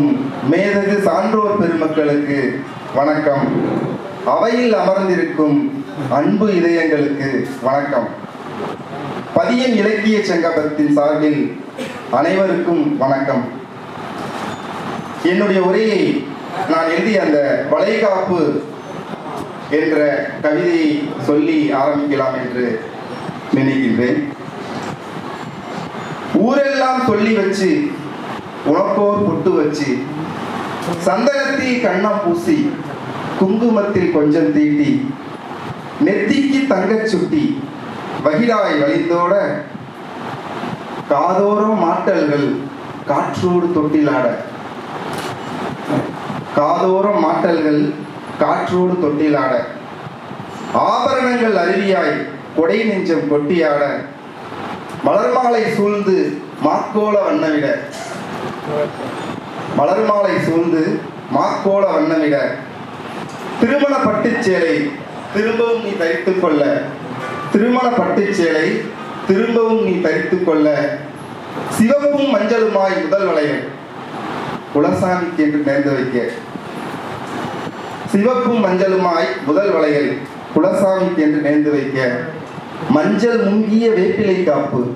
மேடையில் மேதகு சான்றோர் பெருமக்களுக்கு வணக்கம். அவையில் அமர்ந்திருக்கும் அன்பு இதயங்களுக்கு வணக்கம். பதியம் இலக்கிய சங்கமத்தின் சார்பில் அனைவருக்கும் வணக்கம். என்னுடைய உரையை நான் எழுதிய அந்த வளைகாப்பு என்ற கவிதையை சொல்லி ஆரம்பிக்கலாம் என்று நினைக்கின்றேன். ஊரெல்லாம் சொல்லி வச்சு உனக்கோர் பொட்டு வச்சு சந்தனத்தில் கண்ணா பூசி குங்குமத்தில் கொஞ்சம் தீட்டி நெத்திக்கு தங்கச் சுட்டி வகிடாய் வழிந்தோட காதோரம் மாட்டல்கள் காற்றோடு தொட்டிலாட. காதோரம் மாட்டல்கள் காற்றோடு தொட்டிலாட. ஆபரணங்கள் அருவியாய் கொடை நெஞ்சம் கொட்டியாட. மலர்மாலை சூழ்ந்து மாக்கோல மலர் மலர்மாலை சூழ்ந்து மாக்கோல வண்ணமிட திருமண பட்டுச்சேலை திரும்பவும் நீ தரித்துக் கொள்ள. திருமண பட்டுச்சேலை திரும்பவும் நீ தரித்துக் கொள்ள. சிவப்பும் மஞ்சளுமாய் முதல் வளையல். குலசாமிக்கு என்று நேர்ந்து வைக்க. சிவப்பும் மஞ்சளுமாய் முதல் வளையல். குலசாமிக்கு என்று நேர்ந்து வைக்க. மஞ்சள் முங்கிய வேப்பிலை காப்பு.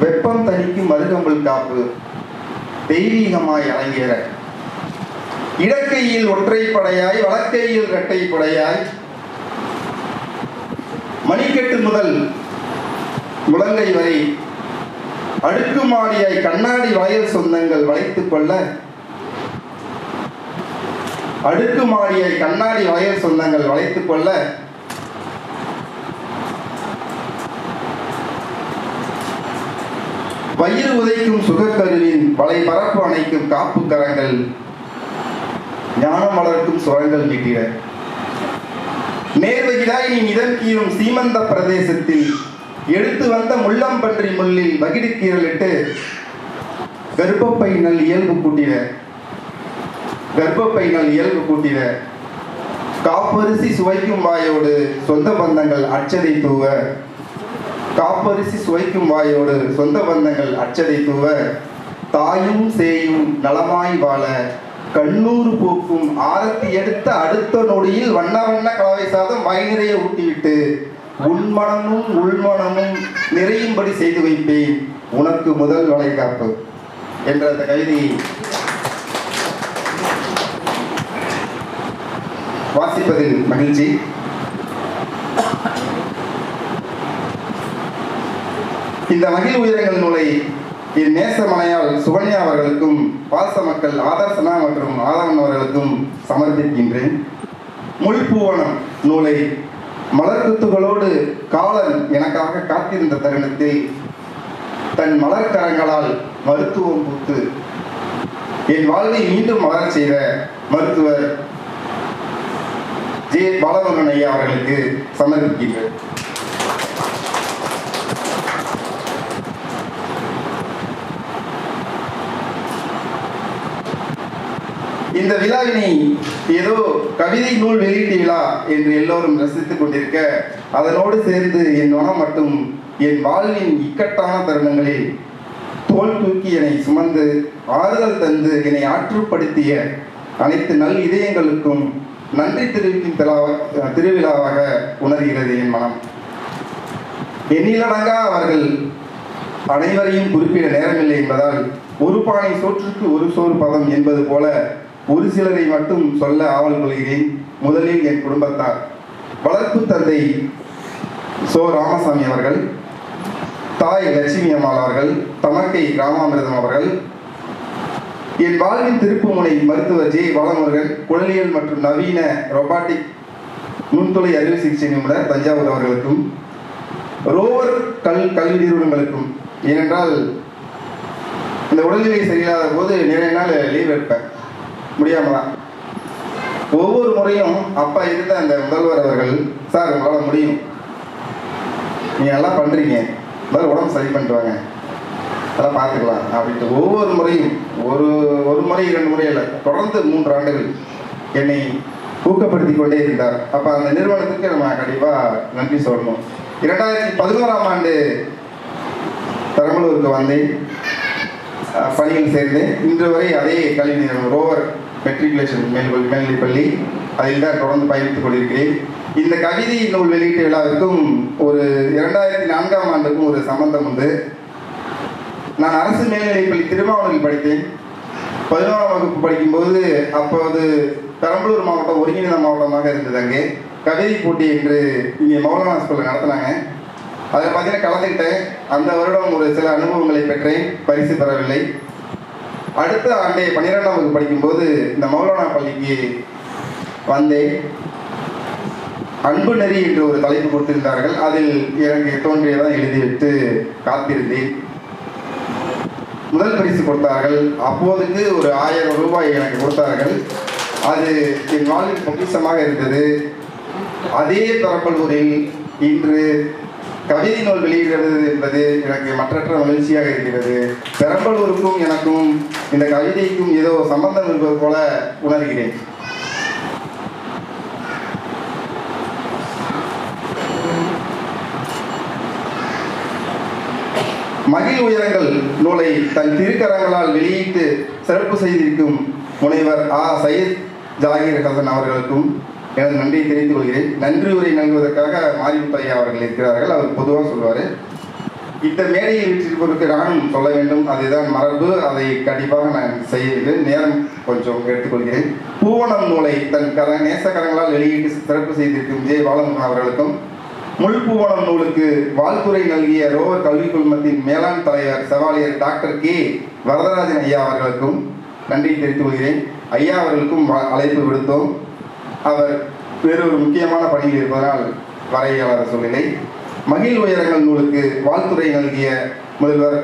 வெப்பம் தணிக்கும் மருகம்புல் காப்பு. தெய்வீகமாய் அரங்கேற இடக்கையில் ஒற்றைப்படையாய் வழக்கையில் இரட்டைப்படையாய். மணிக்கட்டு முதல் முழங்கை வரை அடுக்குமாடியாய் கண்ணாடி வளையல் சொந்தங்கள் வளைத்துக் கொள்ள. அடுக்குமாடியாய் கண்ணாடி வளையல் சொந்தங்கள் வளைத்துக் கொள்ள. வயிறு உதைக்கும் சுகக்கருவின் வலை பரப்பு அணைக்கும் காப்பு கரங்கள் ஞானம் வளர்க்கும் சுரங்கள் நீட்டிட நேர்வகிதாய் நீ மிதக்கீரும் சீமந்த பிரதேசத்தில் எடுத்து வந்த முள்ளம் பன்றி முள்ளில் வகிடுக்கீரலிட்டு கர்ப்பப்பை நல் இயல்பு கூட்டிட கர்ப்பப்பை நல் இயல்பு கூட்டிட காப்பரிசி சுவைக்கும் வாயோடு சொந்த பந்தங்கள் அச்சதை தூவ. காப்பரிசி சுவைக்கும் வாயோடு சொந்த பந்தங்கள் அச்சதை தூவ தாயும் சேயும் நலமாய் வாழ கண்ணூறு பூக்கும் ஆரத்தி எடுத்த அடுத்த நொடியில் வண்ண வண்ண கலவை சாதம் வாய் நிறைய ஊட்டிவிட்டு உன்மனமும் உள்மனமும் நிறையும்படி செய்து வைப்பேன் உனக்கு முதல் வளைகாப்பு என்ற அந்த கவிதையை வாசிப்பதில் மகிழ்ச்சி. இந்த மகிழ் உயரங்கள் நூலை என் நேசமனையால் சுகன்யா அவர்களுக்கும் பாச மக்கள் ஆதர்சனா மற்றும் ஆதவன் அவர்களுக்கும் சமர்ப்பிக்கின்றேன். முள்பூவனம் நூலை மலர்குத்துகளோடு காலன் எனக்காக காத்திருந்த தருணத்தில் தன் மலர்கரங்களால் மருத்துவம் பூத்து என் வாழ்வை மீண்டும் மலர் செய்த மருத்துவர் ஜே பாலமுருகன் ஐயா அவர்களுக்கு சமர்ப்பிக்கின்றேன். இந்த விழாவினை ஏதோ கவிதை நூல் வெளியீட்டு விழா என்று எல்லோரும் ரசித்துக் கொண்டிருக்க அதனோடு சேர்ந்து என் மனம் மட்டும் என் வாழ்வின் இக்கட்டான தருணங்களில் தோல் தூக்கி என்னை சுமந்து ஆறுதல் தந்து என்னை ஆற்றுப்படுத்திய அனைத்து நல் இதயங்களுக்கும் நன்றி தெரிவிக்கும் திருவிழாவாக உணர்கிறது என் மனம். எண்ணிலடங்கா அவர்கள் அனைவரையும் குறிப்பிட நேரமில்லை என்பதால் ஒரு பானை சோற்றுக்கு ஒரு சோறு பதம் என்பது போல ஒரு சிலரை மட்டும் சொல்ல ஆவல் கொள்கிறேன். முதலில் என் குடும்பத்தார். வளர்ப்பு தந்தை சோ ராமசாமி அவர்கள் தாய் லட்சுமி அம்மாள் அவர்கள் தமக்கை ராமாமிர்தம் அவர்கள் என் வாழ்வின் திருப்புமுனை மருத்துவர் ஜே பாலமுருகன் குழலியல் மற்றும் நவீன ரொபாட்டிக் நுண்துளை அறுவை சிகிச்சை நிபுணர் தஞ்சாவூர் அவர்களுக்கும் ரோவர் கல் கல்வி நிறுவனங்களுக்கும். ஏனென்றால் இந்த உடல்நிலை சரியில்லாத போது நிறைய நாள் லீவ் எடுப்பேன். முடியாம தான் ஒவ்வொரு முறையும் அப்பா இருந்த அந்த முதல்வர் அவர்கள் சார் உங்களால் முடியும். நீங்கள் நல்லா பண்ணுறீங்க முதல்ல உடம்பு சரி பண்ணிட்டு வாங்க. அதெல்லாம் பார்த்துக்கலாம். அப்படின்ட்டு ஒவ்வொரு முறையும் ஒரு ஒரு முறை இரண்டு முறை இல்லை தொடர்ந்து மூன்று ஆண்டுகள் என்னை ஊக்கப்படுத்தி கொண்டே இருந்தார். அப்போ அந்த நிறுவனத்துக்கு நம்ம கண்டிப்பாக நன்றி சொல்லணும். இரண்டாயிரத்தி பதினோராம் ஆண்டு பெரம்பலூருக்கு வந்தேன். பணியில் சேர்ந்தேன். இன்று வரை அதே கல்வி நிறுவனம் ரோவர் மெட்ரிகுலேஷன் மேல் மேல்நிலைப் பள்ளி. அதில் தான் தொடர்ந்து பயணித்துக் கொண்டிருக்கிறேன். இந்த கவிதை நூல் வெளியீட்டு விழாவிற்கும் ஒரு இரண்டாயிரத்தி நான்காம் ஆண்டுக்கும் ஒரு சம்பந்தம் உண்டு. நான் அரசு மேல்நிலைப்பள்ளி திருமாவளவில் படித்தேன். பதினோராம் வகுப்பு படிக்கும்போது அப்போது பெரம்பலூர் மாவட்டம் ஒருங்கிணைந்த மாவட்டமாக இருந்தது அங்கே. கவிதை போட்டி என்று இங்கே மௌலானா ஸ்கூலில் நடத்தினாங்க. அதில் பார்த்தீங்கன்னா கலந்துக்கிட்டேன். அந்த வருடம் ஒரு சில அனுபவங்களை பெற்றேன். பரிசு பெறவில்லை. அடுத்த ஆண்டே பன்னிரெண்டாம் வகுப்பு படிக்கும்போது இந்த மௌலானா பள்ளிக்கு வந்தேன். அன்பு நெறி என்று ஒரு தலைப்பு கொடுத்திருந்தார்கள். அதில் எனக்கு தோன்றியதான் எழுதிவிட்டு காத்திருந்தேன். முதல் பரிசு கொடுத்தார்கள். அப்போதுக்கு ஒரு ஆயிரம் ரூபாய் எனக்கு கொடுத்தார்கள். அது என் வாழ்வில் பொக்கிசமாக இருந்தது. அதே பெரம்பலூரில் இன்று கவிதை நூல் வெளியிடுறது என்பது எனக்கு மற்றற்ற மகிழ்ச்சியாக இருக்கிறது. பெரம்பலூருக்கும் எனக்கும் இந்த கவிதைக்கும் ஏதோ சம்பந்தம் இருப்பது போல உணர்கிறேன். மகிழ் உயரங்கள் நூலை தன் திருக்கரங்களால் வெளியிட்டு சிறப்பு செய்திருக்கும் முனைவர் ஆ. சையத் ஜாகிர் ஹசன் அவர்களுக்கும் எனது நன்றியை தெரிவித்துக் கொள்கிறேன். நன்றி உரை நல்குவதற்காக மாரிமுத்தையா அவர்கள் இருக்கிறார்கள். அவர் பொதுவாக சொல்வார். இந்த மேடையை வீட்டிற்கு நானும் சொல்ல வேண்டும். அதுதான் மரபு. அதை கண்டிப்பாக நான் செய்கிறேன் நேரம் கொஞ்சம் எடுத்துக்கொள்கிறேன். பூவனம் நூலை தன் கர நேசக்கரங்களால் வெளியிட்டு சிறப்பு செய்திருக்கும் விஜய் பாலமுருகன் அவர்களுக்கும் முள்பூவனம் நூலுக்கு வாழ்த்துறை நல்கிய ரோவர் கல்விக் குழுமத்தின் மேலாண் தலைவர் செவாலியர் டாக்டர் கே. வரதராஜன் ஐயா அவர்களுக்கும் நன்றி தெரிவித்துக் கொள்கிறேன். ஐயா அவர்களுக்கும் வ- அழைப்பு விடுத்தோம். அவர் வேறொரு முக்கியமான பணியில் இருப்பதனால் வர இயலாத சூழ்நிலை மகிழ் உயரங்கள் நூலுக்கு வாழ்த்துறை நல்கிய முதல்வர்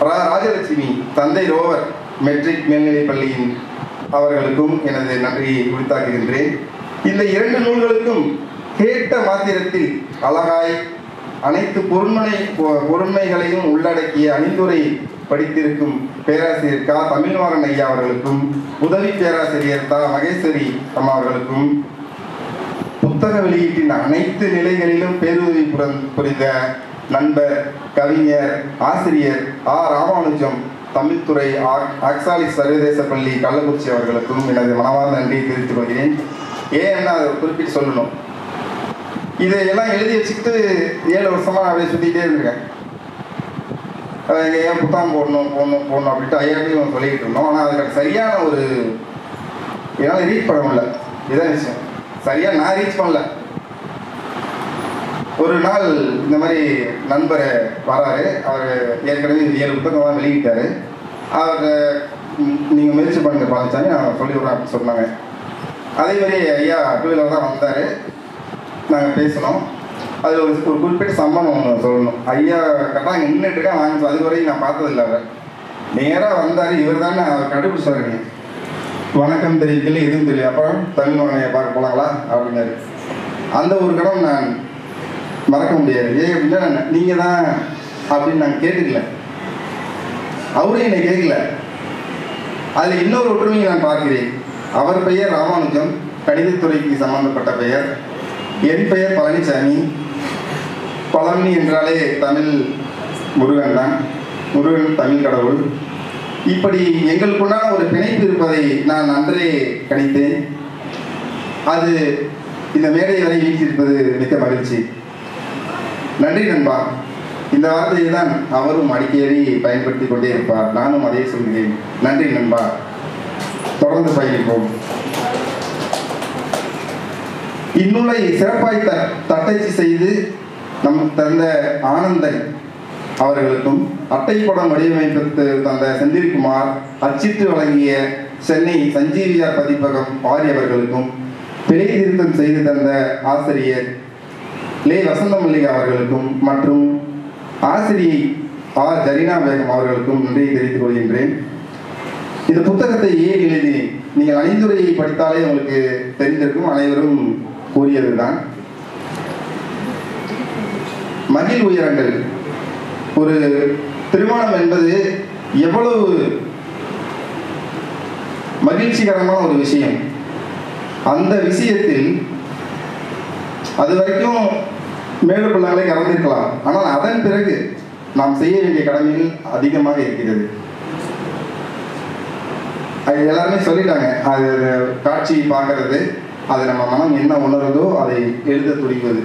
ரா- ராஜலட்சுமி தந்தை ரோவர் மெட்ரிக் மேல்நிலைப் பள்ளியின் அவர்களுக்கும் எனது நன்றியை உரித்தாக்குகின்றேன் இந்த இரண்டு நூல்களுக்கும் கேட்ட மாத்திரத்தில் அழகாய் அனைத்து பொருண்மனை பொ- பொருண்மைகளையும் உள்ளடக்கிய அணிந்துரை படித்திருக்கும் பேராசிரியர் கா. தமிழ்வாரன் ஐயா அவர்களுக்கும் உதவி பேராசிரியர் தா மகேஸ்வரி அம்மா அவர்களுக்கும் புத்தக வெளியீட்டின் அனைத்து நிலைகளிலும் பேருதவி புரிந்த நண்பர் கவிஞர் ஆசிரியர் ஆ. ராமானுஜம் தமிழ்துறை ஆ- ஆக்சாலி சர்வதேச பள்ளி கள்ளக்குறிச்சி அவர்களுக்கும் எனது மனமார்ந்த நன்றியை தெரிவித்துக் கொள்கிறேன். ஏன்னா அதை குறிப்பிட்டு சொல்லணும். இதையெல்லாம் எழுதி வச்சுக்கிட்டு ஏழு வருஷமா அப்படியே சுத்திட்டே இருந்திருக்கேன். ஏன் புத்தகம் போடணும் போடணும் போடணும் அப்படின்ட்டு ஐயாட்டையும் சொல்லிக்கிட்டு இருந்தோம். ஆனால் அதுக்கு சரியான ஒரு என்னால் ரீச் பண்ண முடியல. இதான் விஷயம். சரியாக நான் ரீச் பண்ணல. ஒரு நாள் இந்த மாதிரி நண்பர் வராரு. அவர் ஏற்கனவே இந்த ஏழு புத்தகம்லாம் வெளியிட்டாரு. அவர் நீங்கள் முயற்சி பண்ணுங்க பழனிசாமி நான் சொல்லி விட்றேன் அப்படின்னு சொன்னாங்க. அதே மாதிரி ஐயா டூ வீலர் தான் வந்தார். நாங்கள் பேசினோம். அதில் ஒரு ஒரு குறிப்பிட்ட சம்பவம் ஒன்று சொல்லணும். ஐயா கரெக்டாக அங்கே நின்றுட்டு இருக்கேன் வாங்க அது வரையும் நான் பார்த்ததில்ல அவர். நேராக வந்தார். இவர் தானே அவர் கண்டுபிடிச்சாருங்க வணக்கம் தெரிவிக்கல எதுவும் தெரியல. அப்புறம் தமிழ் மகனையை பார்க்க போகலாங்களா அப்படின்னாரு. அந்த ஒரு கடம் நான் மறக்க முடியாது. ஏன் அப்படின்னா நீங்கள் தான் அப்படின்னு நான் கேட்டுக்கல அவரும் என்னை கேட்கல அதில் இன்னொரு ஒற்றுமையை நான் பார்க்கிறேன். அவர் பெயர் ராமானுஜம். கணிதத்துறைக்கு சம்பந்தப்பட்ட பெயர். என் பெயர் பழனிசாமி. பழனி என்றாலே தமிழ் முருகன் தான். முருகன் தமிழ் கடவுள். இப்படி எங்களுக்குள்ளான ஒரு பிணைப்பு இருப்பதை நான் அன்றே கணித்தேன். அது இந்த மேடை வரை வீட்டிருப்பது மிக்க மகிழ்ச்சி. நன்றி நண்பா. இந்த வார்த்தையை தான் அவரும் அடிக்கடி பயன்படுத்தி கொண்டே இருப்பார். நானும் அதே சொல்கிறேன். நன்றி நண்பா. தொடர்ந்து பயணிப்போம். இந்நூலை சிறப்பாய் த தட்டச்சு செய்து நமக்கு தந்த ஆனந்தன் அவர்களுக்கும் அட்டைப்படம் வடிவமைப்பு தந்த செந்தில்குமார் அச்சிட்டு வழங்கிய சென்னை சஞ்சீவியார் பதிப்பகம் ஆரியவர்களுக்கும் பிழை திருத்தம் செய்து தந்த ஆசிரியர் லே வசந்தமல்லிகா அவர்களுக்கும் மற்றும் ஆசிரியை ஆர் ஜரீனா பேகம் அவர்களுக்கும் நன்றியை தெரிவித்துக் கொள்கின்றேன். இந்த புத்தகத்தை ஏன் எழுதினேன்? நீங்கள் அணிந்துரையை படித்தாலே உங்களுக்கு தெரிந்திருக்கும் அனைவரும் கூறியதுதான். மகிழ் உயரங்கள். ஒரு திருமணம் என்பது எவ்வளவு மகிழ்ச்சிகரமான ஒரு விஷயம். அந்த விஷயத்தில் அது வரைக்கும் மேடு பிள்ளைகளை கலந்திருக்கலாம் ஆனால் அதன் பிறகு நாம் செய்ய வேண்டிய கடமைகள் அதிகமாக இருக்கிறது. அது எல்லாருமே சொல்லிட்டாங்க. அது அது காட்சி பார்க்கறது அது நம்ம மனம் என்ன உணருதோ அதை எழுத துடிப்பது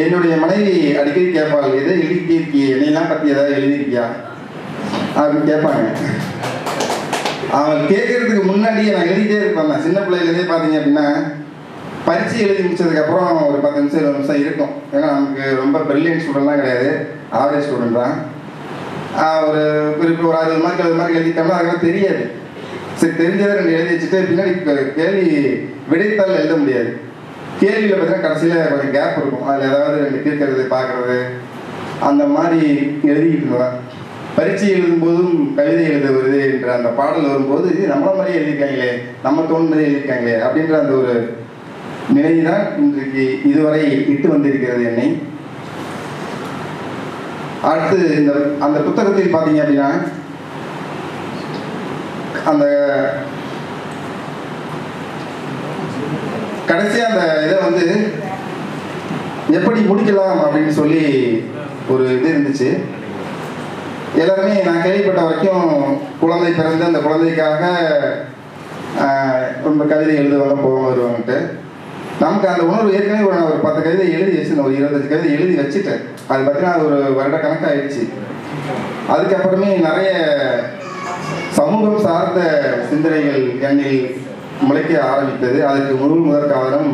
என்னுடைய மனைவி அடிக்கடி கேட்பாள் எதை எழுதியிருக்கிய? என்னையெல்லாம் பற்றி ஏதாவது எழுதியிருக்கியா? அப்படின்னு கேட்பாங்க. அவன் கேட்கறதுக்கு முன்னாடியே நான் எழுதிட்டே இருப்பேன் நான் சின்ன பிள்ளையிலேருந்தே பார்த்தீங்க அப்படின்னா பரீட்சை எழுதி முடிச்சதுக்கப்புறம் ஒரு பத்து நிமிஷம் இருபது நிமிஷம் இருக்கும். ஏன்னா நமக்கு ரொம்ப பிரில்லியன்ட் ஸ்டூடெண்ட்லாம் கிடையாது. ஆவரேஜ் ஸ்டூடெண்ட் தான். ஒரு குறிப்பிட்ட ஒரு அறுபது மார்க் எழுபது மார்க் எழுதிட்டோம்னா அதெல்லாம் தெரியாது. சரி தெரிஞ்சதை ரெண்டு எழுதி வச்சுட்டு பின்னாடி கேள்வி விடைத்தாள் எழுத முடியாது. கேள்வியில் பார்த்தீங்கன்னா கடைசியில் கொஞ்சம் கேப் இருக்கும். அதில் ஏதாவது ரெண்டு கேட்கறது பார்க்கறது அந்த மாதிரி எழுதிக்கிட்டு இருந்தேன் பரீட்சை எழுதும்போதும் கவிதை எழுத வருது என்ற அந்த பாடல் வரும்போது இது நம்மள மாதிரியே எழுதியிருக்காங்களே நம்ம தோணுனதே எழுதியிருக்காங்களே அப்படின்ற அந்த ஒரு நிலைதான் இன்றைக்கு இதுவரை இட்டு வந்திருக்கிறது என்னை. அடுத்து இந்த அந்த புத்தகத்தில் பார்த்தீங்க அப்படின்னா அந்த கடைசியா அந்த இதை வந்து எப்படி முடிக்கலாம் அப்படின்னு சொல்லி ஒரு இது இருந்துச்சு. எல்லாருமே நான் கேள்விப்பட்ட வரைக்கும் குழந்தை பிறந்து அந்த குழந்தைக்காக ரொம்ப கவிதை எழுதுவாங்க போவாங்க வருவாங்கன்ட்டு. நமக்கு அந்த உணர்வு ஏற்கனவே ஒரு நான் ஒரு பத்து கவிதை எழுதி வச்சிருந்தேன் ஒரு இருபத்தஞ்சு கவிதை எழுதி வச்சுட்டேன். அது பார்த்தீங்கன்னா ஒரு வருட கணக்காயிடுச்சு. அதுக்கப்புறமே நிறைய சமூகம் சார்ந்த சிந்தனைகள் எண்ணில் முளைக்க ஆரம்பித்தது. அதற்கு முதல் முதற் காரணம்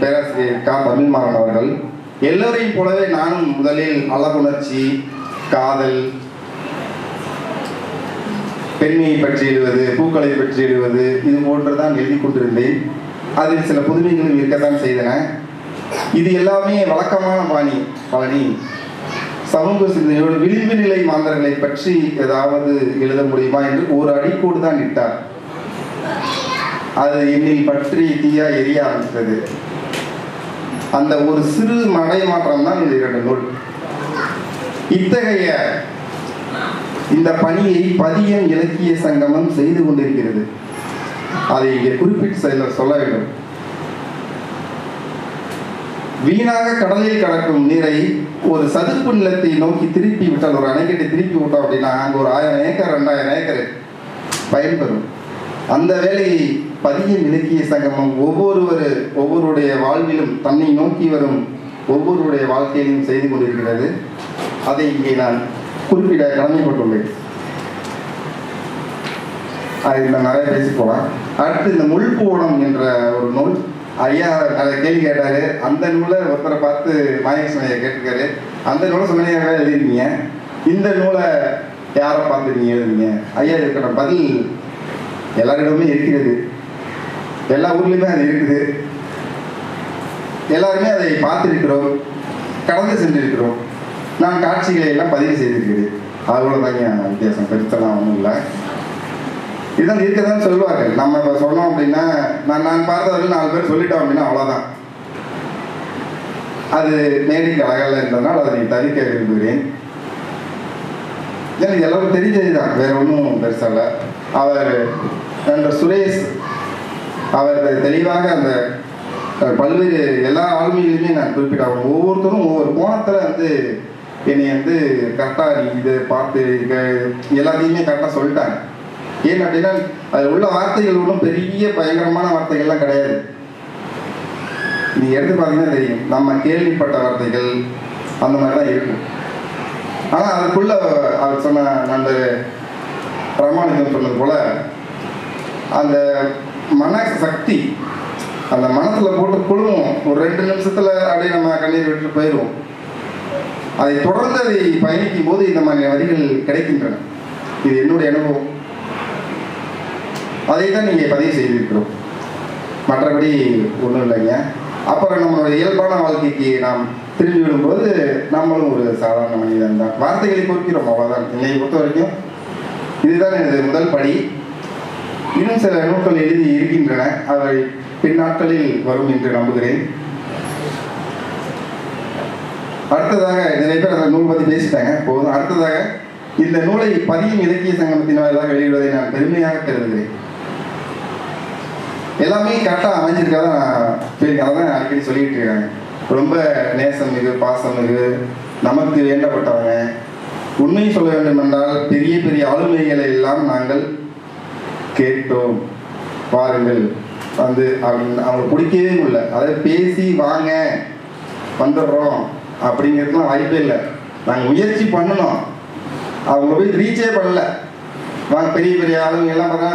பேராசிரியர் கா. தமிழ்மாறன் அவர்கள். எல்லோரையும் போலவே நானும் முதலில் அழகுணர்ச்சி காதல் பெண்மையை பற்றி எழுவது பூக்களை பற்றி எழுவது இது போன்றுதான் எழுதி கொண்டிருந்தேன் அதில் சில புதுமைகளும் இருக்கத்தான் செய்தன. இது எல்லாமே வழக்கமான பாணி பழனி. சமூக சிந்தனையோடு விளிம்பு நிலை மாந்தர்களை பற்றி ஏதாவது எழுத முடியுமா என்று ஒரு அடிக்கோடு தான் இட்டார். அது என்னில் பற்றி தீயா எரிய ஆரம்பித்தது. அந்த ஒரு சிறு மடை மாற்றம் தான் இந்த இரண்டு நூல். இத்தகைய இந்த பணியை பதியம் இலக்கிய சங்கமம் செய்து கொண்டிருக்கிறது. அதை இங்கே குறிப்பிட்டு செல்ல சொல்ல வேண்டும். வீணாக கடலில் கடக்கும் நீரை ஒரு சதுப்பு நிலத்தை நோக்கி திருப்பி விட்டால் ஒரு அணைக்கட்டை திருப்பி விட்டோம் அப்படின்னா அங்கே ஒரு ஆயிரம் ஏக்கர் ரெண்டாயிரம் ஏக்கர் பயன்பெறும். அந்த வேலையை பதிய இலக்கிய சங்கமம் ஒவ்வொருவர் ஒவ்வொருடைய வாழ்விலும் தன்னை நோக்கி வரும் ஒவ்வொருடைய வாழ்க்கையிலும் செய்து கொண்டிருக்கிறது. அதை இங்கே நான் குறிப்பிட கடமைப்பட்டுள்ளேன். அது நான் நிறைய பேசி போகலாம் அடுத்து இந்த முள்போடம் என்ற ஒரு நூல். ஐயா அதை கேள்வி கேட்டாரு. அந்த நூலை ஒருத்தரை பார்த்து மாயகிருஷ்ணன் ஐயா கேட்டிருக்காரு. அந்த நூலை சொன்னீங்க எழுதிருக்கீங்க. இந்த நூலை யாரை பார்த்து நீங்க எழுதுங்க ஐயா இருக்கிற பதில் எல்லாரிடமே இருக்கிறது. எல்லா ஊர்லேயுமே அது இருக்குது. எல்லாருமே அதை பார்த்துருக்கிறோம். கடந்து சென்றிருக்கிறோம். நான் காட்சிகளை எல்லாம் பதிவு செய்திருக்கிறேன். அவ்வளோதாங்க வித்தியாசம். பெருத்தெல்லாம் ஒன்றும் இல்லை. இதுதான் இருக்கதான் சொல்லுவார்கள். நம்ம இப்போ சொன்னோம் அப்படின்னா நான் நான் பார்த்தவர்கள் நாலு பேர் சொல்லிட்டோம் அப்படின்னா அவ்வளோதான் அது மேடைக்கு அழகல்ல இருந்ததுனால் அதை நீ தவிர்க்க விரும்புகிறேன். எனக்கு எல்லாரும் தெரிஞ்சது தான் வேற ஒன்றும் பெருசாக அவர் அந்த சுரேஷ் அவர் தெளிவாக அந்த பல்வேறு எல்லா ஆளுமையிலுமே நான் குறிப்பிட்டாங்க ஒவ்வொருத்தரும் ஒவ்வொரு கோணத்தில் வந்து என்னை வந்து கரெக்டாக இதை பார்த்து எல்லாத்தையுமே கரெக்டாக சொல்லிட்டாங்க. ஏன் அப்படின்னா அதில் உள்ள வார்த்தைகள் ஒன்றும் பெரிய பயங்கரமான வார்த்தைகள்லாம் கிடையாது. நீ எடுத்து பார்த்தீங்கன்னா தெரியும். நம்ம கேள்விப்பட்ட வார்த்தைகள் அந்த மாதிரி தான் இருக்கும். ஆனால் அதுக்குள்ள அவர் சொன்ன அந்த ராமானுஜம் சொன்னது போல அந்த மன சக்தி அந்த மனசுல போட்டு குழுவும் ஒரு ரெண்டு நிமிஷத்துல அப்படியே நம்ம கண்ணீர் விட்டு போயிடுவோம். அதை தொடர்ந்து அதை பயணிக்கும் போது இந்த மாதிரி வரிகள் கிடைக்கின்றன. இது என்னுடைய அனுபவம். அதை தான் நீங்கள் பதிவு செய்திருக்கிறோம். மற்றபடி ஒன்றும் இல்லைங்க. அப்புறம் நம்மளுடைய இயல்பான வாழ்க்கைக்கு நாம் திரும்பி விடும்போது நம்மளும் ஒரு சாதாரண மனிதன் தான் வார்த்தைகளை குறிக்கிறோம் அவ்வளோதான் என்னை பொறுத்த வரைக்கும் இதுதான் எனது முதல் படி. இன்னும் சில நூல்கள் எழுதி இருக்கின்றன. அவை பின்னாட்களில் வரும் என்று நம்புகிறேன். அடுத்ததாக நிறைய பேர் அந்த நூல் பற்றி பேசிட்டாங்க. போதும். அடுத்ததாக இந்த நூலை பதியும் இலக்கிய சங்கமத்தின் வாயிலாக வெளியிடுவதை நான் பெருமையாக கருதுகிறேன். எல்லாமே கரெக்டாக அமைஞ்சிருக்கதா நான் ஃபீல் அதான் அடிக்கடி சொல்லிட்டு இருக்காங்க ரொம்ப நேசம் இது பாசம் இது நமக்கு வேண்டப்பட்டவங்க. உண்மையை சொல்ல வேண்டும் என்றால் பெரிய பெரிய ஆளுமைகளை எல்லாம் நாங்கள் கேட்டோம் பாருங்கள். வந்து அவங்களுக்கு பிடிக்கவே இல்லை அதாவது பேசி வாங்க வந்துடுறோம் அப்படிங்கிறதுலாம் வாய்ப்பே இல்லை. நாங்கள் முயற்சி பண்ணணும். அவங்க போய் ரீச்சே பண்ணல. வாங்க பெரிய பெரிய ஆளுங்க எல்லாம் பார்த்தா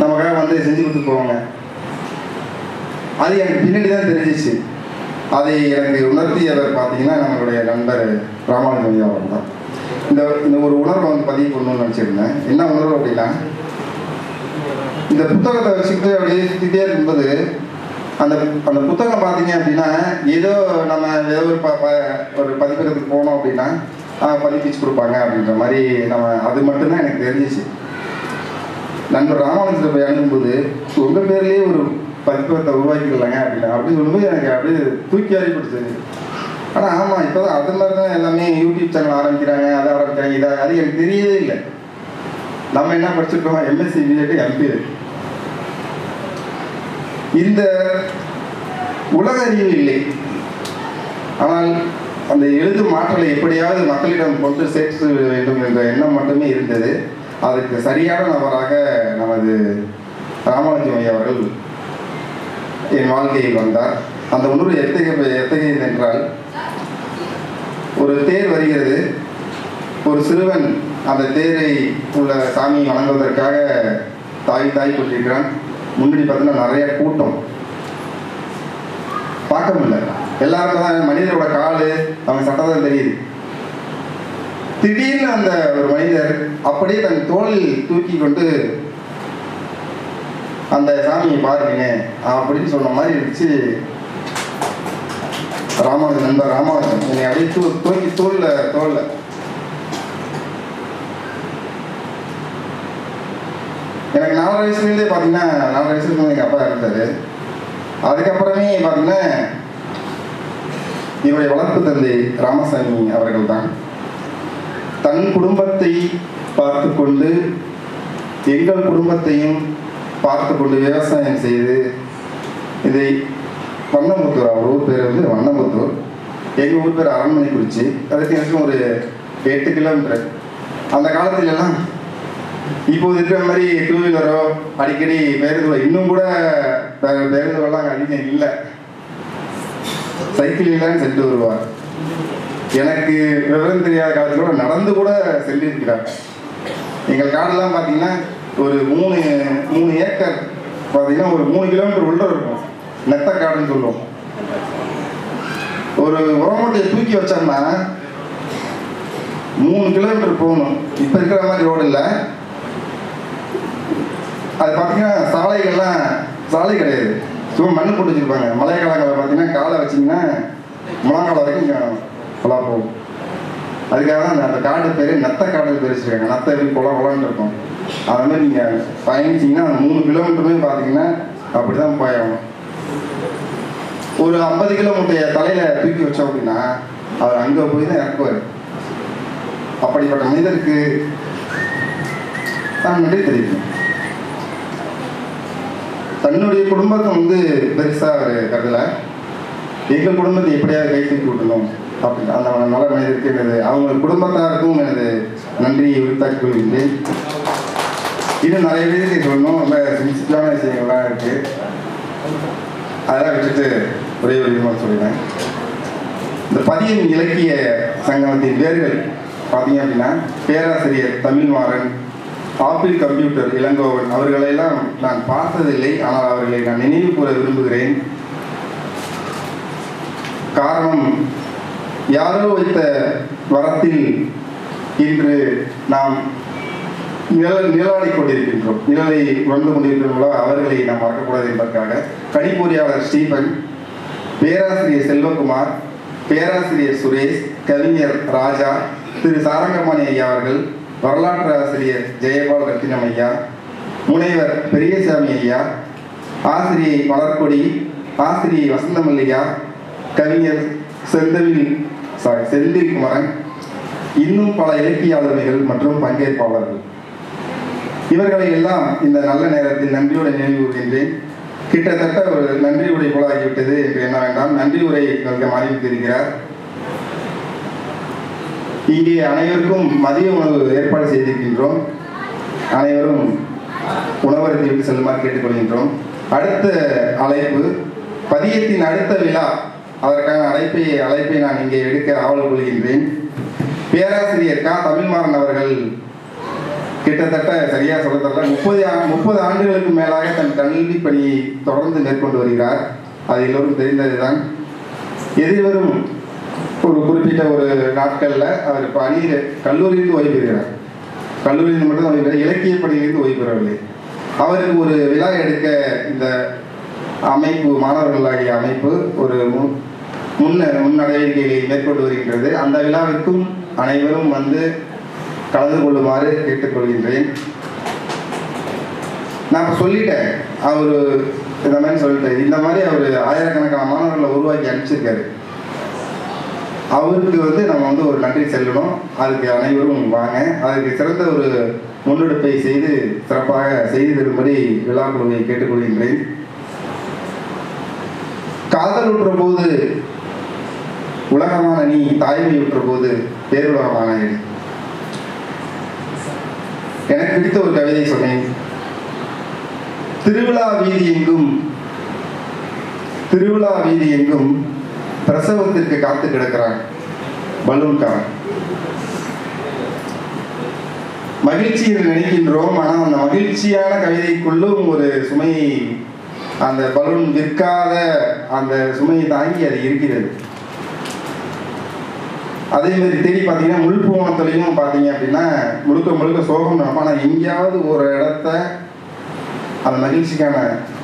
நமக்காக வந்து செஞ்சு கொடுத்து போவாங்க. அது எனக்கு பின்னாடி தான் தெரிஞ்சிச்சு. அதை எனக்கு உணர்த்தியவர் பார்த்தீங்கன்னா நம்மளுடைய நண்பர் ராமானுஜம் அவர் தான் இந்த இந்த ஒரு உணர்வை வந்து பதிவு பண்ணணும்னு நினச்சிருந்தேன். என்ன உணர்வு அப்படின்னா இந்த புத்தகத்தை வச்சுக்கிட்டு அப்படியே சுற்றிட்டே இருக்கும்போது அந்த அந்த புத்தகம் பார்த்தீங்க அப்படின்னா ஏதோ நம்ம ஏதோ ஒரு ப ஒரு பதிப்பகத்துக்கு போனோம் அப்படின்னா பதிப்பிச்சு கொடுப்பாங்க அப்படின்ற மாதிரி நம்ம அது மட்டும்தான் எனக்கு தெரிஞ்சிச்சு. நண்பர் ராமானுஜத்தை போய் அணுகும்போது உங்கள் பேர்லேயே ஒரு பதிப்பகத்தை உருவாக்கிக்கலாங்க அப்படின்னா அப்படின்னு சொல்லும்போது எனக்கு அப்படியே தூக்கி அறிவிப்படுச்சு ஆனால் ஆமாம் இப்போ தான் அது மாதிரி தான் எல்லாமே யூடியூப் சேனல் ஆரம்பிக்கிறாங்க அதை ஆரம்பிக்கிறாங்க இதை அது எனக்கு தெரியவே இல்லை. நம்ம என்ன படிச்சிருக்கோம்? எம்எஸ்சி பிஜெடி எம்பி இந்த உலக அறிவு இல்லை. ஆனால் அந்த எழுதும் ஆற்றலை எப்படியாவது மக்களிடம் கொண்டு சேர்த்து விட வேண்டும் என்ற எண்ணம் மட்டுமே இருந்தது. அதுக்கு சரியான நபராக நமது ராமானுஜம் ஐயா அவர்கள் என் வாழ்க்கையில் வந்தார். அந்த உணர்வு எத்தகைய எத்தகையது என்றால் ஒரு தேர் வருகிறது. ஒரு சிறுவன் அந்த தேரை உள்ள சாமியை வணங்குவதற்காக தாய் தாய் கொண்டிருக்கிறான். முன்னாடி பார்த்தீங்கன்னா நிறைய கூட்டம். பார்க்க முடியல எல்லாருக்கும் தான் மனிதரோட காலு அவன் சட்டதான் தெரியுது. திடீர்னு அந்த ஒரு மனிதர் அப்படியே தன் தோளில் தூக்கி கொண்டு அந்த சாமியை பாருங்க அப்படின்னு சொன்ன மாதிரி இருந்துச்சு. ராமானுஜன் நண்பர் ராமானுஜன். என்னை அப்படியே தூ தூக்கி தோல்ல தோல்ல எனக்கு நாலு வயசுலேருந்தே பார்த்தீங்கன்னா நாலு வயசுலேருந்து எங்கள் அப்பா இறந்தாரு அதுக்கப்புறமே பார்த்தீங்கன்னா இவருடைய வளர்ப்பு தந்தை ராமசாமி அவர்கள் தான் தன் குடும்பத்தை பார்த்து கொண்டு எங்கள் குடும்பத்தையும் பார்த்து கொண்டு விவசாயம் செய்து இதை வண்ணமுத்தூர் அவர் ஊர் பேர் வந்து வண்ணமுத்தூர். எங்கள் ஊர் பேர் அரண்மனைக்குறிச்சி. அதுக்கு எனக்கு ஒரு எட்டு கிலோமீட்டர். அந்த காலத்துல எல்லாம் இப்போது இருக்கிற மாதிரி டூ வீலரோ அடிக்கடி பேருந்து இன்னும் கூட பே- பேருந்துகள்லாம் அங்கே அதிகம் இல்லை. சைக்கிளில் தான் சென்று வருவார் எனக்கு விவரம் தெரியாத காலத்தில் கூட நடந்து கூட செல்லியிருக்கிறார் எங்கள் காடெல்லாம் பார்த்தீங்கன்னா ஒரு மூணு மூணு ஏக்கர் பார்த்தீங்கன்னா ஒரு மூணு கிலோமீட்டர் உள்ள இருக்கும். நெத்த காடுன்னு சொல்லுவோம். ஒரு உரமூட்டையை தூக்கி வச்சோம்னா மூணு கிலோமீட்டர் போகணும். இப்போ இருக்கிற மாதிரி ரோடு இல்லை. அது பார்த்தீங்கன்னா சாலைகள்லாம் சாலை கிடையாது. சும்மா மண்ணு போட்டு வச்சுருப்பாங்க. மழை காலங்களில் பார்த்தீங்கன்னா காலை வச்சிங்கன்னா முழங்கால வரைக்கும் குழா போகும் அதுக்காக தான் அந்த- அந்த காடு பேர் நத்த காடு பேர் வச்சிருக்காங்க. நத்த எப்படி குளம் குளம்னு இருக்கும். அது மாதிரி நீங்கள் பயணிச்சிங்கன்னா அந்த மூணு கிலோமீட்டருமே பார்த்தீங்கன்னா அப்படி தான் போயாகணும் ஒரு ஐம்பது கிலோ தலையில் தூக்கி வச்சோம் அப்படின்னா அவர் அங்கே போய் தான் இறக்குவார். அப்படிப்பட்ட மனிதருக்கு தான் நன்றி தெரிவிக்கணும். தன்னுடைய குடும்பத்தை வந்து பெருசாக அவர் கருதல. எங்கள் குடும்பத்தை எப்படியாவது கை தூக்கி விட்டணும் அப்படி அந்த நல்ல மனிதருக்கு எனது அவங்க குடும்பத்தாருக்கும் எனது நன்றியை உறுத்தாக்கி கொள்கின்றேன். இன்னும் நிறைய பேருக்கு சொல்லணும். ரொம்ப சென்சிட்டிவான விஷயங்கள்லாம் இருக்கு. அதெல்லாம் விட்டுட்டு ஒரே ஒரு விதமாக சொல்லுவேன் இந்த பதியின் இலக்கிய சங்கமத்தின் வேர்கள் பார்த்தீங்க அப்படின்னா பேராசிரியர் தமிழ்மாறன் ஆப்பிள் கம்ப்யூட்டர் இளங்கோவன் அவர்களையெல்லாம் நான் பார்த்ததில்லை ஆனால் அவர்களை நான் நினைவு கூற விரும்புகிறேன். காரணம் யாரோ வைத்த வரத்தில் இன்று நாம் நிழல் நிழலாடி கொண்டிருக்கின்றோம். நிழலை உணர்ந்து கொண்டிருக்கிறோம் அவர்களை நாம் மறக்கக்கூடாது என்பதற்காக கணிப்பொறியாளர் ஸ்டீபன் பேராசிரியர் செல்வகுமார் பேராசிரியர் சுரேஷ் கவிஞர் ராஜா திரு சாரங்கபாணி ஐயா அவர்கள் வரலாற்று ஆசிரியர் ஜெயபால் ரத்தினம் ஐயா முனைவர் பெரியசாமி ஐயா ஆசிரியை மலர்கொடி ஆசிரியை வசந்தமல்லியா கவிஞர் செந்தவில் சாரி செந்தில் குமரன் இன்னும் பல இலக்கியாளர்கள் மற்றும் பங்கேற்பாளர்கள். இவர்களை எல்லாம் இந்த நல்ல நேரத்தில் நன்றியுடன் நினைவு கூறுகின்றேன் கிட்டத்தட்ட ஒரு நன்றி உரை போல ஆகிவிட்டது என்று என்ன வேண்டாம். நன்றி உரை எங்களுக்கு அறிவித்திருக்கிறார் இங்கே அனைவருக்கும் மதிய உணவு ஏற்பாடு செய்திருக்கின்றோம். அனைவரும் உணவருந்தி விட்டு செல்லுமாறு கேட்டுக்கொள்கின்றோம். அடுத்த அழைப்பு பதியத்தின் அடுத்த விழா. அதற்கான அழைப்பை அழைப்பை நான் இங்கே எடுக்க ஆவல் கொள்கின்றேன். பேராசிரியர் கா. தமிழ்மாறன் அவர்கள் கிட்டத்தட்ட சரியா சொல்லத்தரல முப்பது முப்பது ஆண்டுகளுக்கு மேலாக தன் கல்வி பணியை தொடர்ந்து மேற்கொண்டு வருகிறார். அது எல்லோரும் தெரிந்ததுதான். எதிர்வரும் ஒரு குறிப்பிட்ட ஒரு நாட்களில் அவர் பணியில் கல்லூரியிலிருந்து ஓய்வு பெறுகிறார். கல்லூரியில் மட்டும் ஓய்வு இலக்கிய பணியிலிருந்து ஓய்வு பெறவில்லை. அவருக்கு ஒரு விழா எடுக்க இந்த அமைப்பு மாணவர்களாகிய அமைப்பு ஒரு முன் முன்ன முன் நடவடிக்கைகளை மேற்கொண்டு வருகின்றது. அந்த விழாவிற்கும் அனைவரும் வந்து கலந்து கொள்ளுமாறு கேட்டுக்கொள்கின்றேன் நான் சொல்லிட்டேன் அவர் இந்த மாதிரி சொல்லிட்டேன் இந்த மாதிரி அவர் ஆயிரக்கணக்கான மாணவர்களை உருவாக்கி அனுப்பிச்சிருக்காரு. அவருக்கு வந்து நம்ம வந்து ஒரு நன்றி செல்லணும் அதுக்கு அனைவரும் வாங்க. அதுக்கு சிறந்த ஒரு முன்னெடுப்பை செய்து சிறப்பாக செய்து தரும்படி விழா குழுவை கேட்டுக்கொள்கின்றேன். காதலுற்ற போது உலகமான நீ தாய்மையுற்ற போது பேருலகமான எனக்கு பிடித்த ஒரு கவிதை சொன்னேன். திருவிழா வீதி எங்கும் திருவிழா வீதி எங்கும் பிரசவத்திற்கு காத்து கிடக்கிறான் பலூன்காரன். மகிழ்ச்சி என்று நினைக்கின்றோம் ஆனால் அந்த மகிழ்ச்சியான கவிதைக்குள்ளும் ஒரு சுமையை அந்த பலூன் விற்காத அந்த சுமையை தாங்கி அது இருக்கிறது. அதே மாதிரி தேடி பார்த்தீங்கன்னா முள்பூவனத்துலையும் பார்த்தீங்க அப்படின்னா முழுக்க முழுக்க சோகம் நடக்கும் ஆனால் எங்கேயாவது ஒரு இடத்த அந்த மகிழ்ச்சிக்கான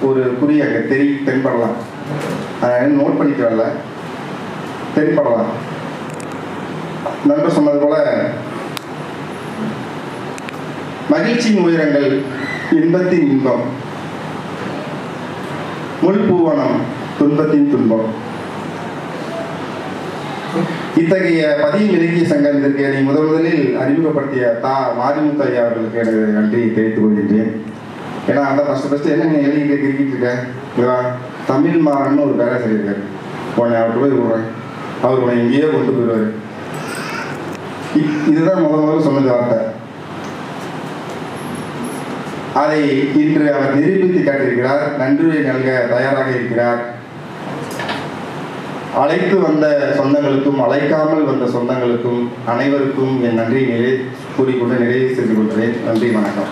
ஒரு குறி அங்கே தெரி தென்படலாம். அதை நோட் பண்ணிக்கிறல்ல தென்படலாம் நண்பர் சொன்னது போல மகிழ்ச்சியின் உயரங்கள் இன்பத்தின் இன்பம். முள்பூவனம் துன்பத்தின் துன்பம். இத்தகைய பதியும் இலக்கிய இதற்கு நீ முதன் முதலில் அறிமுகப்படுத்திய தா. மாரிமுத்து ஐயா அவர்களுக்கு எனது நன்றியை தெரிவித்துக் கொள்கின்றேன். ஏன்னா அந்த ஃபஸ்ட்டு ஃபஸ்ட்டு என்ன நீ எழுதிட்டு கிரிக்கிட்டு இருக்க தமிழ் மாறன்னு ஒரு பேராசிரியர் இருக்காரு உன்னை அவர்கிட்ட போய் விடுறேன். அவர் உன்னை எங்கேயோ கொண்டு போயிடுவார். இதுதான் முத முதல்ல சொன்னது வார்த்தை. அதை இன்று அவர் நிரூபித்து காட்டியிருக்கிறார் நன்றியை நல்க தயாராக இருக்கிறார். அழைத்து வந்த சொந்தங்களுக்கும் அழைக்காமல் வந்த சொந்தங்களுக்கும் அனைவருக்கும் என் நன்றியை நிறை கூறிக்கொண்டு நிறைவு செய்து கொள்கிறேன். நன்றி வணக்கம்.